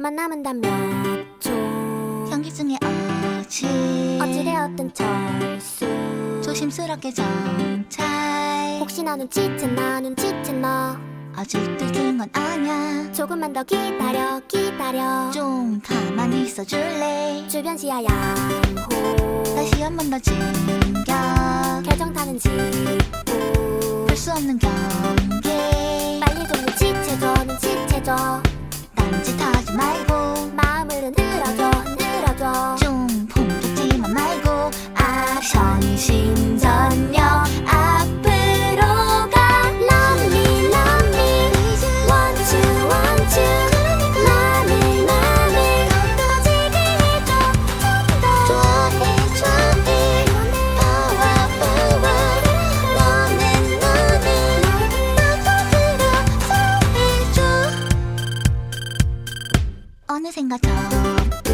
만남은 단몇초 향기 중에 어치 어찌되었든 철수. 조심스럽게 정찰. 혹시나 눈치챈 나 눈치챈 너? 아직 들킨 건 아냐 조금만 더 기다려 기다려. 좀 가만히 있어줄래? 주변 시야 양호. 다시 한 번더 진격. 결정 타는 직구. 볼수 없는 경계. 빨리 좀 눈치채줘 눈치채줘. 딴짓하 지 がとう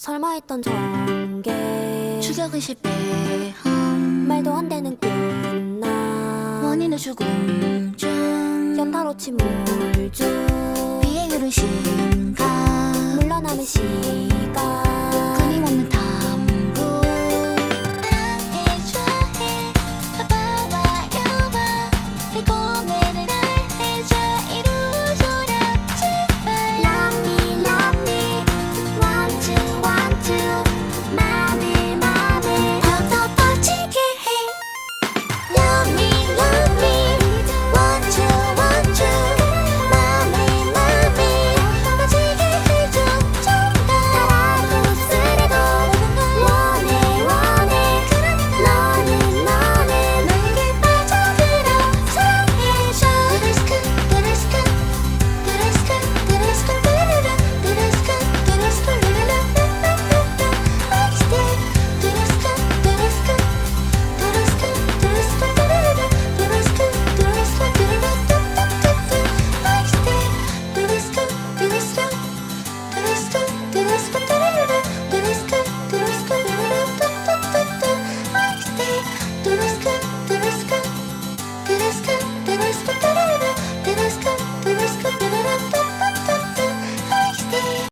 설마 했던 전개 추격은 실패 험 말도 안 되는 꿈나? 원인은 죽음 중 연타로치 물중 비행율은 심각 물러나는 시간